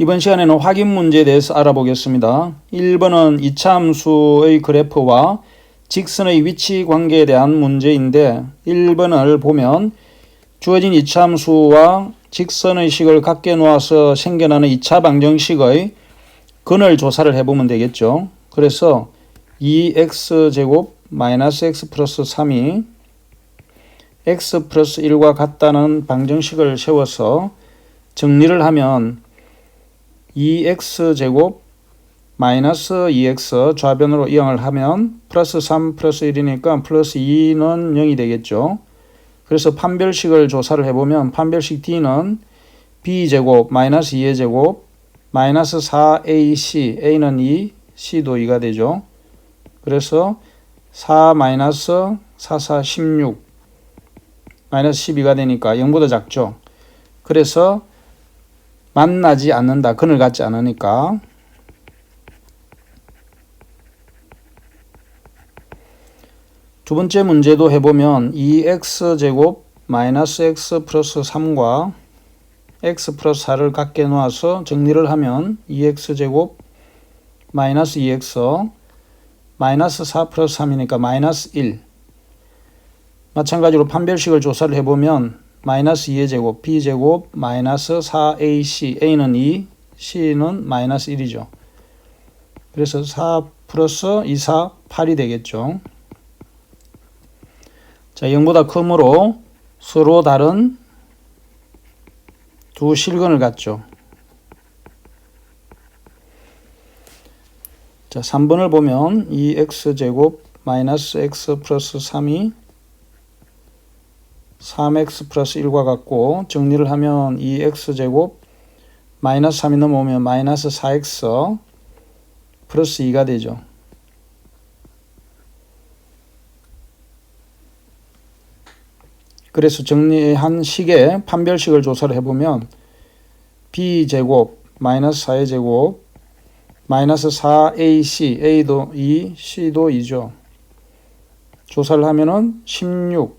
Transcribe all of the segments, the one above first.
이번 시간에는 확인 문제에 대해서 알아보겠습니다. 1번은 이차함수의 그래프와 직선의 위치 관계에 대한 문제인데 1번을 보면 주어진 이차함수와 직선의 식을 각게 놓아서 생겨나는 2차 방정식의 근을 조사를 해보면 되겠죠. 그래서 2x제곱 마이너스 x 플러스 3이 x 플러스 1과 같다는 방정식을 세워서 정리를 하면 2x제곱 마이너스 2x 좌변으로 이항을 하면 플러스 3 플러스 1이니까 플러스 2는 0이 되겠죠. 그래서 판별식을 조사를 해보면 판별식 D는 B제곱 마이너스 2의 제곱 마이너스 4AC A는 2 C도 2가 되죠. 그래서 4 마이너스 4 4 16 마이너스 12가 되니까 0보다 작죠. 그래서 만나지 않는다. 근을 갖지 않으니까. 두 번째 문제도 해보면 2x제곱 마이너스 x 플러스 3과 x 플러스 4를 갖게 놓아서 정리를 하면 2x제곱 마이너스 2x 마이너스 4 플러스 3이니까 마이너스 1 마찬가지로 판별식을 조사를 해보면 마이너스 2의 제곱, b제곱, 마이너스 4ac, a는 2, c는 마이너스 1이죠. 그래서 4 플러스 2, 4, 8이 되겠죠. 자, 0보다 크므로 서로 다른 두 실근을 갖죠. 자, 3번을 보면 2x제곱 마이너스 x 플러스 3이 3x 플러스 1과 같고 정리를 하면 2x제곱 마이너스 3이 넘어오면 마이너스 4x 플러스 2가 되죠. 그래서 정리한 식의 판별식을 조사를 해보면 b제곱 마이너스 4의 제곱 마이너스 4ac a도 2 c도 2죠. 조사를 하면은 16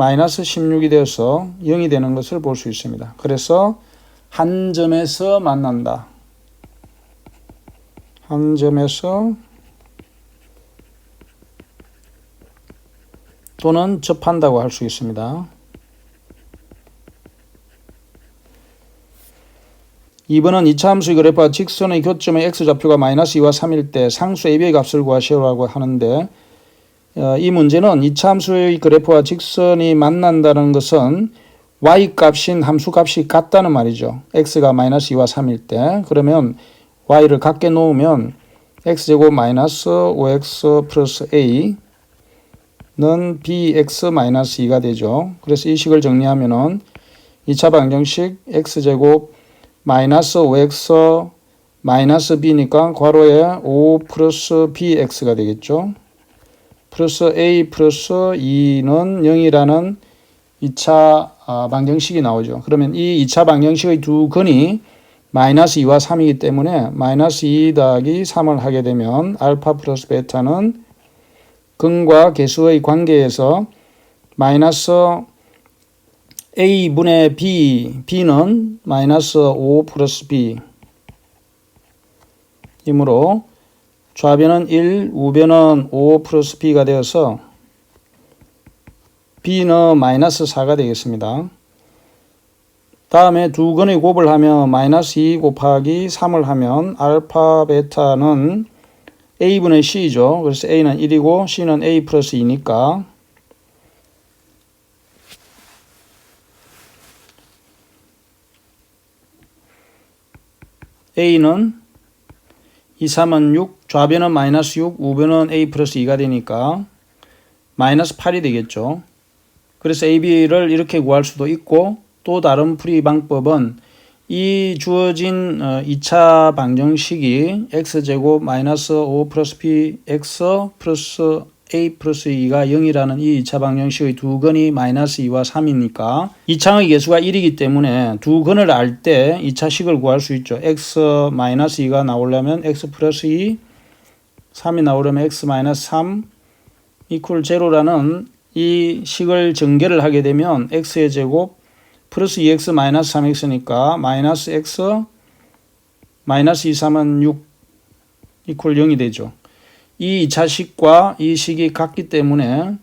마이너스 16이 되어서 0이 되는 것을 볼 수 있습니다. 그래서 한 점에서 만난다. 한 점에서 또는 접한다고 할 수 있습니다. 2번은 2차 함수의 그래프와 직선의 교점의 x좌표가 마이너스 2와 3일 때 상수 AB의 값을 구하시라고 하는데 어, 이 문제는 2차 함수의 그래프와 직선이 만난다는 것은 y 값인 함수 값이 같다는 말이죠. x가 마이너스 2와 3일 때 그러면 y를 같게 놓으면 x제곱 마이너스 5x 플러스 a는 bx 마이너스 2가 되죠. 그래서 이 식을 정리하면은 2차 방정식 x제곱 마이너스 5x 마이너스 b니까 괄호에 5 플러스 bx가 되겠죠. 플러스 a 플러스 2는 0이라는 2차 아, 방정식이 나오죠. 그러면 이 2차 방정식의 두 근이 마이너스 2와 3이기 때문에 마이너스 2 더하기 3을 하게 되면 알파 플러스 베타는 근과 개수의 관계에서 마이너스 a분의 b, b는 마이너스 5 플러스 b 이므로 좌변은 1, 우변은 5 플러스 b가 되어서 b는 마이너스 4가 되겠습니다. 다음에 두 근의 곱을 하면 마이너스 2 곱하기 3을 하면 알파 베타는 a분의 c죠. 그래서 a는 1이고 c는 a 플러스 2니까 a는 2, 3은 6, 좌변은 마이너스 6, 우변은 a 플러스 2가 되니까 마이너스 8이 되겠죠. 그래서 ab를 이렇게 구할 수도 있고 또 다른 풀이 방법은 이 주어진 2차 방정식이 x제곱 마이너스 5 플러스 bx 플러스 a 플러스 2가 0이라는 이 2차 방정식의 두 근이 마이너스 2와 3이니까 2차의 개수가 1이기 때문에 두 근을 알 때 2차식을 구할 수 있죠. x 마이너스 2가 나오려면 x 플러스 2, 3이 나오려면 x 마이너스 3 이퀄 제로라는 이 식을 전개를 하게 되면 x의 제곱 플러스 2x 마이너스 3x니까 마이너스 x 마이너스 2, 3은 6 이퀄 0이 되죠. 이 2차 식과 이 식이 같기 때문에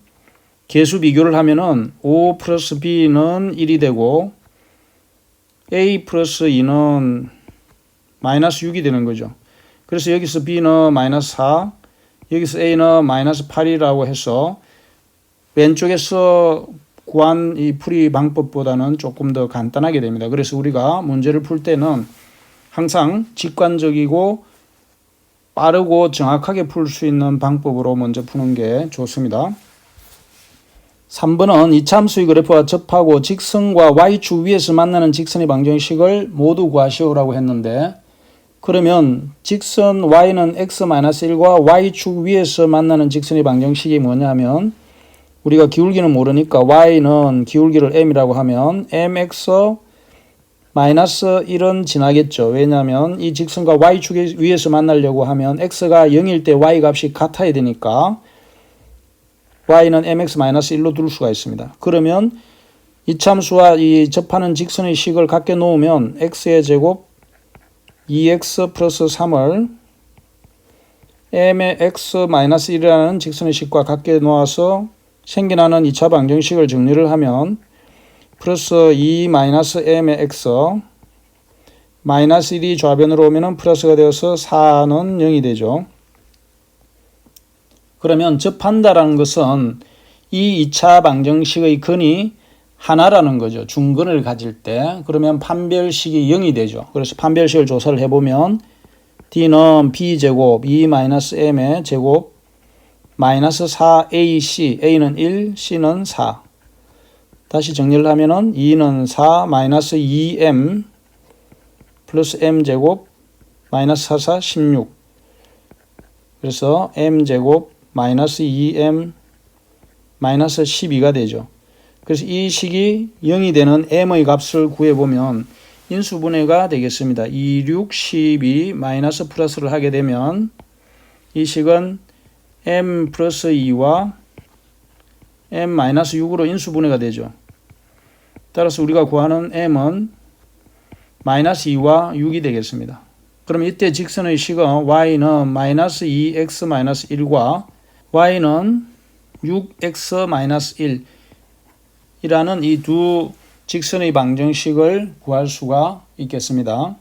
개수 비교를 하면은 5 플러스 b는 1이 되고 a 플러스 2는 마이너스 6이 되는 거죠. 그래서 여기서 b는 마이너스 4, 여기서 a는 마이너스 8이라고 해서 왼쪽에서 구한 이 풀이 방법보다는 조금 더 간단하게 됩니다. 그래서 우리가 문제를 풀 때는 항상 직관적이고 빠르고 정확하게 풀 수 있는 방법으로 먼저 푸는 게 좋습니다. 3번은 이참수의 그래프와 접하고 직선과 y축 위에서 만나는 직선의 방정식을 모두 구하시오라고 했는데 그러면 직선 y는 x-1과 y축 위에서 만나는 직선의 방정식이 뭐냐면 우리가 기울기는 모르니까 y는 기울기를 m이라고 하면 mx 마이너스 1은 지나겠죠. 왜냐하면 이 직선과 y축 위에서 만나려고 하면 x가 0일 때 y 값이 같아야 되니까 y는 mx-1로 둘 수가 있습니다. 그러면 이 참수와 이 접하는 직선의 식을 같게 놓으면 x의 제곱 2x 플러스 3을 m의 x-1이라는 직선의 식과 같게 놓아서 생겨나는 2차 방정식을 정리를 하면 플러스 2 마이너스 m의 x 마이너스 1이 좌변으로 오면은 플러스가 되어서 4는 0이 되죠. 그러면 접한다라는 것은 이 2차 방정식의 근이 하나라는 거죠. 중근을 가질 때. 그러면 판별식이 0이 되죠. 그래서 판별식을 조사를 해보면 d는 b제곱 2-m의 제곱 마이너스 4ac, a는 1, c는 4. 다시 정리를 하면은 2는 4, 마이너스 2m 플러스 m제곱 마이너스 4, 4, 16. 그래서 m제곱 마이너스 2m 마이너스 12가 되죠. 그래서 이 식이 0이 되는 m의 값을 구해보면 인수분해가 되겠습니다. 2, 6, 12 마이너스 플러스를 하게 되면 이 식은 m 플러스 2와 m 마이너스 6으로 인수분해가 되죠. 따라서 우리가 구하는 m은 마이너스 2와 6이 되겠습니다. 그럼 이때 직선의 식은 y는 마이너스 2x 마이너스 1과 y는 6x 마이너스 1이라는 이 두 직선의 방정식을 구할 수가 있겠습니다.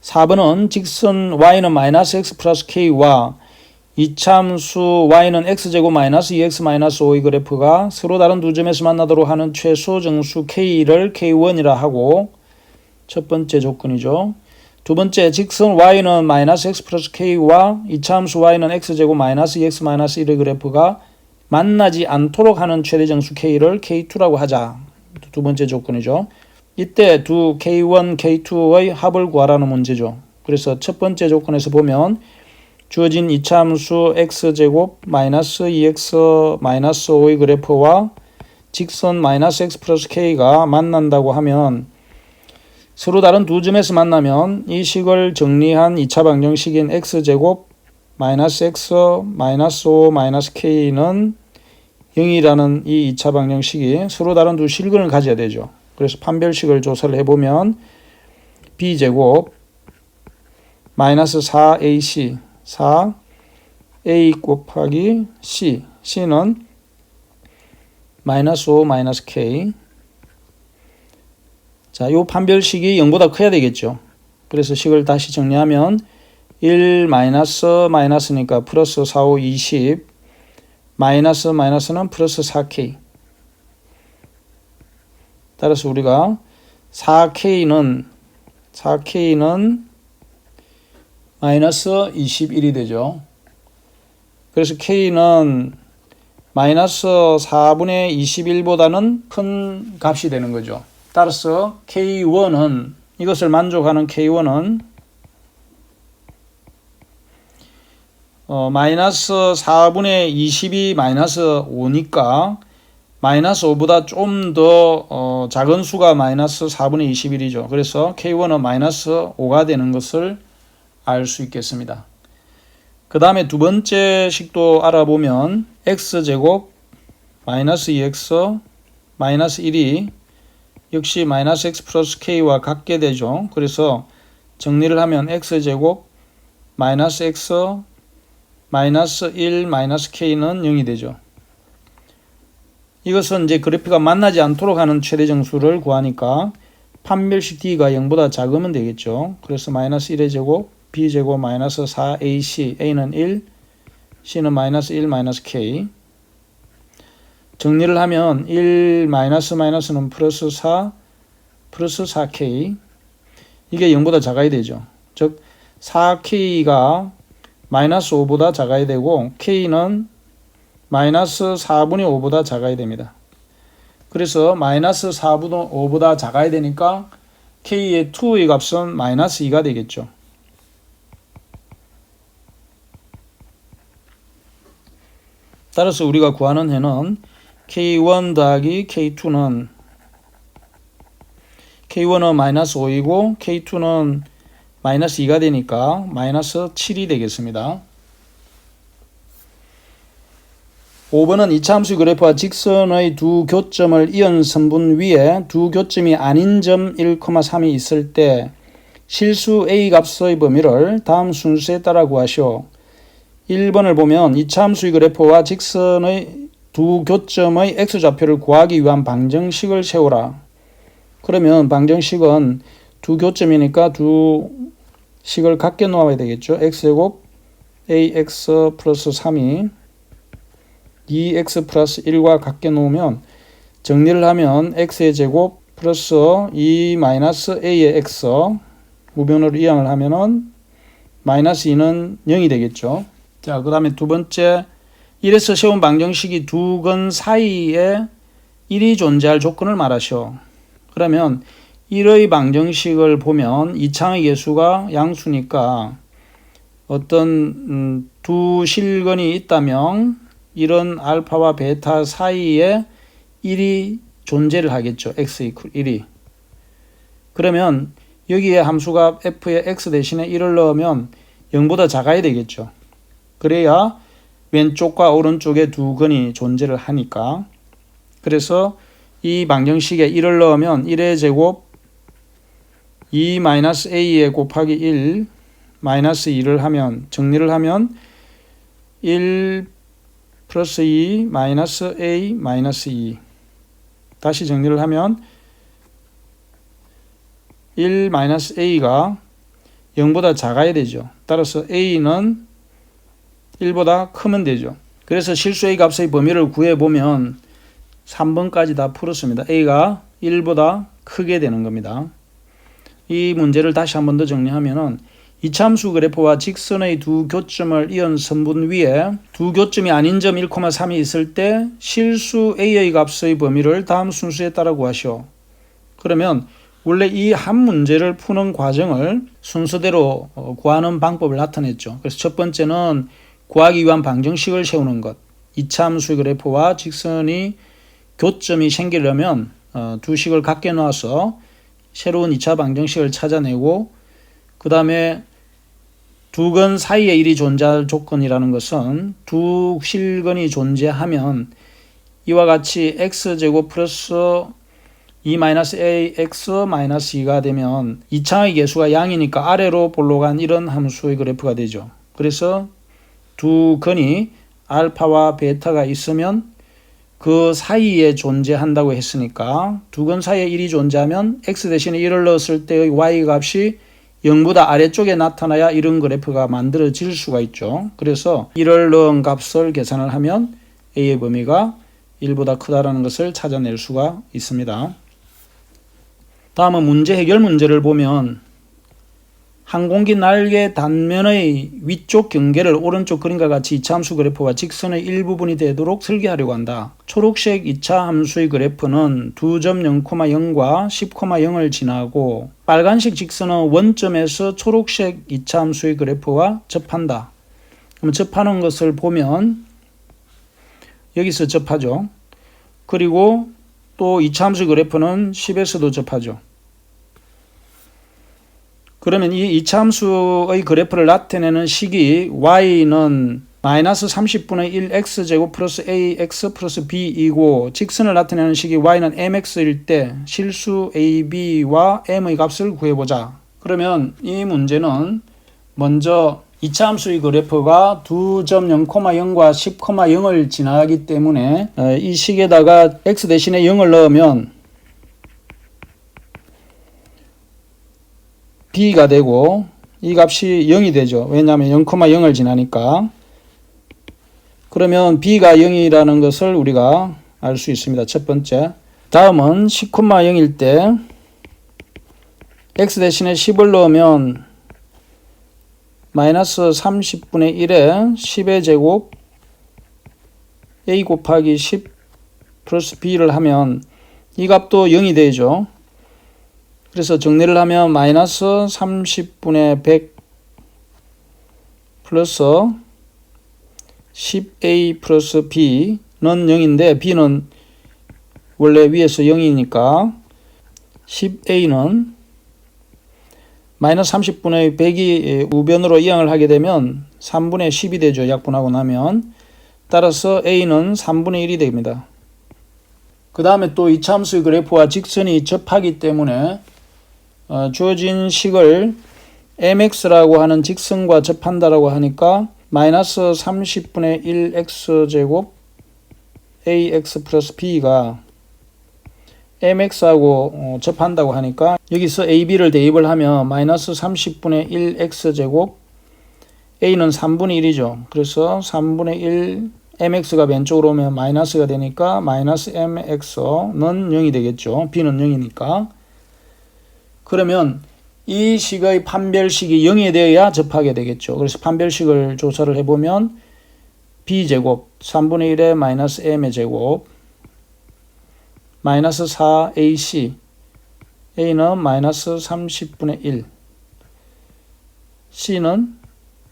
4번은 직선 y는 마이너스 x 플러스 k와 이참수 y는 x제곱 마이너스 2x 마이너스 5의 그래프가 서로 다른 두 점에서 만나도록 하는 최소 정수 k를 k1이라 하고 첫 번째 조건이죠. 두 번째 직선 y는 마이너스 x 플러스 k와 이차함수 y는 x제곱 마이너스 2x 마이너스 1의 그래프가 만나지 않도록 하는 최대 정수 k를 k2라고 하자. 두 번째 조건이죠. 이때 두 k1, k2의 합을 구하라는 문제죠. 그래서 첫 번째 조건에서 보면 주어진 이차함수 x제곱 마이너스 2x 마이너스 5의 그래프와 직선 마이너스 x 플러스 k가 만난다고 하면 서로 다른 두 점에서 만나면 이 식을 정리한 2차 방정식인 x제곱 마이너스 x 마이너스 5 마이너스 k는 0이라는 이 2차 방정식이 서로 다른 두 실근을 가져야 되죠. 그래서 판별식을 조사를 해보면 b제곱 마이너스 4ac 4 a 곱하기 c. C는 마이너스 5 마이너스 k. 자, 요 판별식이 0보다 커야 되겠죠. 그래서 식을 다시 정리하면 1 마이너스 마이너스니까 플러스 4, 5, 20 마이너스 마이너스는 플러스 4K 따라서 우리가 4K는 4K는 마이너스 21이 되죠. 그래서 K는 마이너스 4분의 21보다는 큰 값이 되는 거죠. 따라서 K1은 이것을 만족하는 K1은 어, 마이너스 4분의 22 마이너스 5니까 마이너스 5보다 좀더 어, 작은 수가 마이너스 4분의 21이죠. 그래서 K1은 마이너스 5가 되는 것을 알 수 있겠습니다. 그 다음에 두 번째 식도 알아보면 x제곱 마이너스 2x 마이너스 1이 역시 마이너스 x 플러스 k와 같게 되죠. 그래서 정리를 하면 x제곱 마이너스 x 마이너스 1 마이너스 k는 0이 되죠. 이것은 이제 그래프가 만나지 않도록 하는 최대 정수를 구하니까 판별식 d가 0보다 작으면 되겠죠. 그래서 마이너스 1의 제곱 b제곱 마이너스 4ac a는 1 c는 마이너스 1 마이너스 k 정리를 하면 1 마이너스 마이너스는 플러스 4 플러스 4k 이게 0보다 작아야 되죠. 즉 4k가 마이너스 5보다 작아야 되고 k는 마이너스 4분의 5보다 작아야 됩니다. 그래서 마이너스 4분의 5보다 작아야 되니까 k의 2의 값은 마이너스 2가 되겠죠. 따라서 우리가 구하는 해는 k1 더하기 k2는 k1은 마이너스 5이고 k2는 마이너스 2가 되니까 마이너스 7이 되겠습니다. 5번은 이차함수 그래프와 직선의 두 교점을 이은 선분 위에 두 교점이 아닌 점 1,3이 있을 때 실수 a 값의 범위를 다음 순서에 따라 구하시오. 1번을 보면 이차함수의 그래프와 직선의 두 교점의 x좌표를 구하기 위한 방정식을 세우라. 그러면 방정식은 두 교점이니까 두 식을 같게 놓아야 되겠죠. x제곱 ax 플러스 3이 2x 플러스 1과 같게 놓으면 정리를 하면 x의 제곱 플러스 2 마이너스 a의 x 우변으로 이항을 하면은 마이너스 2는 0이 되겠죠. 자, 그 다음에 두 번째 1에서 세운 방정식이 두근 사이에 1이 존재할 조건을 말하시오. 그러면 1의 방정식을 보면 이창의 개수가 양수니까 어떤 음, 두 실근이 있다면 이런 알파와 베타 사이에 1이 존재를 하겠죠. x 이퀄 1이. 그러면 여기에 함수가 f의 x 대신에 1을 넣으면 0보다 작아야 되겠죠. 그래야 왼쪽과 오른쪽에 두 근이 존재를 하니까. 그래서 이 방정식에 1을 넣으면 1의 제곱 2 마이너스 a에 곱하기 1 마이너스 2를 하면 정리를 하면 1 플러스 2 마이너스 a 마이너스 2 다시 정리를 하면 1 마이너스 a가 0보다 작아야 되죠. 따라서 a는 1보다 크면 되죠. 그래서 실수 a 값의 범위를 구해보면 3번까지 다 풀었습니다. a가 1보다 크게 되는 겁니다. 이 문제를 다시 한 번 더 정리하면은 이참수 그래프와 직선의 두 교점을 이은 선분 위에 두 교점이 아닌 점 1,3이 있을 때 실수 a의 값의 범위를 다음 순수에 따라 구하시오. 그러면 원래 이 한 문제를 푸는 과정을 순서대로 어, 구하는 방법을 나타냈죠. 그래서 첫 번째는 구하기 위한 방정식을 세우는 것. 이참수 그래프와 직선이 교점이 생기려면 어, 두 식을 같게 놓아서 새로운 2차 방정식을 찾아내고 그 다음에 두근 사이에 일이 존재할 조건이라는 것은 두 실근이 존재하면 이와 같이 x제곱 플러스 2 마이너스 ax 마이너스 2가 되면 2차의 개수가 양이니까 아래로 볼록한 이런 함수의 그래프가 되죠. 그래서 두 근이 알파와 베타가 있으면 그 사이에 존재한다고 했으니까 두 근 사이에 1이 존재하면 x 대신에 1을 넣었을 때의 y 값이 0보다 아래쪽에 나타나야 이런 그래프가 만들어질 수가 있죠. 그래서 1을 넣은 값을 계산을 하면 a의 범위가 1보다 크다라는 것을 찾아낼 수가 있습니다. 다음은 문제 해결 문제를 보면 항공기 날개 단면의 위쪽 경계를 오른쪽 그림과 같이 2차 함수 그래프와 직선의 일부분이 되도록 설계하려고 한다. 초록색 2차 함수의 그래프는 2점 0,0과 10,0을 지나고 빨간색 직선은 원점에서 초록색 2차 함수의 그래프와 접한다. 그럼 접하는 것을 보면 여기서 접하죠. 그리고 또 2차 함수 그래프는 10에서도 접하죠. 그러면 이 이차함수의 그래프를 나타내는 식이 y는 마이너스 30분의 1 x제곱 플러스 ax 플러스 b이고 직선을 나타내는 식이 y는 mx일 때 실수 ab와 m의 값을 구해보자. 그러면 이 문제는 먼저 이차 함수의 그래프가 2.0,0과 10,0을 지나가기 때문에 어, 이 식에다가 x 대신에 0을 넣으면 b가 되고 이 값이 0이 되죠. 왜냐하면 0,0을 지나니까. 그러면 b가 0이라는 것을 우리가 알 수 있습니다. 첫 번째. 다음은 10,0일 때 x 대신에 10을 넣으면 마이너스 30분의 1에 10의 제곱 a 곱하기 10 플러스 b를 하면 이 값도 0이 되죠. 그래서 정리를 하면 마이너스 30분의 100 플러스 10a 플러스 b는 0인데 b는 원래 위에서 0이니까 10a는 마이너스 30분의 100이 우변으로 이항을 하게 되면 3분의 10이 되죠. 약분하고 나면. 따라서 a는 3분의 1이 됩니다. 그 다음에 또 이차함수의 그래프와 직선이 접하기 때문에 어, 주어진 식을 mx라고 하는 직선과 접한다라고 하니까 마이너스 30분의 1x제곱 ax 플러스 b가 mx하고 어, 접한다고 하니까 여기서 ab를 대입을 하면 마이너스 30분의 1x제곱 a는 3분의 1이죠. 그래서 3분의 1 mx가 왼쪽으로 오면 마이너스가 되니까 마이너스 mx는 0이 되겠죠. b는 0이니까. 그러면 이 식의 판별식이 0이 되어야 접하게 되겠죠. 그래서 판별식을 조사를 해보면 b제곱 3분의 1의 마이너스 m의 제곱 마이너스 4ac a는 마이너스 30분의 1 c는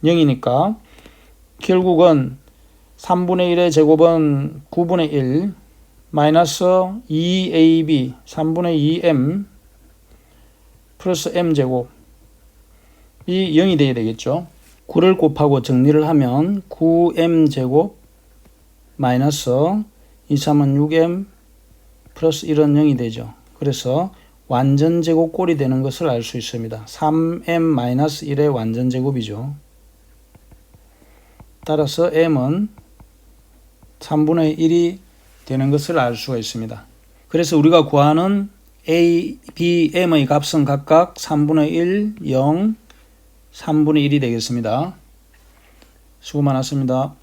0이니까 결국은 3분의 1의 제곱은 9분의 1 마이너스 2ab 3분의 2m 플러스 m제곱 이 0이 돼야 되겠죠. 9를 곱하고 정리를 하면 9m제곱 마이너스 2, 3은 6m 플러스 1은 0이 되죠. 그래서 완전 제곱 꼴이 되는 것을 알 수 있습니다. 3m-1의 완전 제곱이죠. 따라서 m은 3분의 1이 되는 것을 알 수가 있습니다. 그래서 우리가 구하는 a, b, m의 값은 각각 3분의 1, 0, 3분의 1이 되겠습니다. 수고 많았습니다.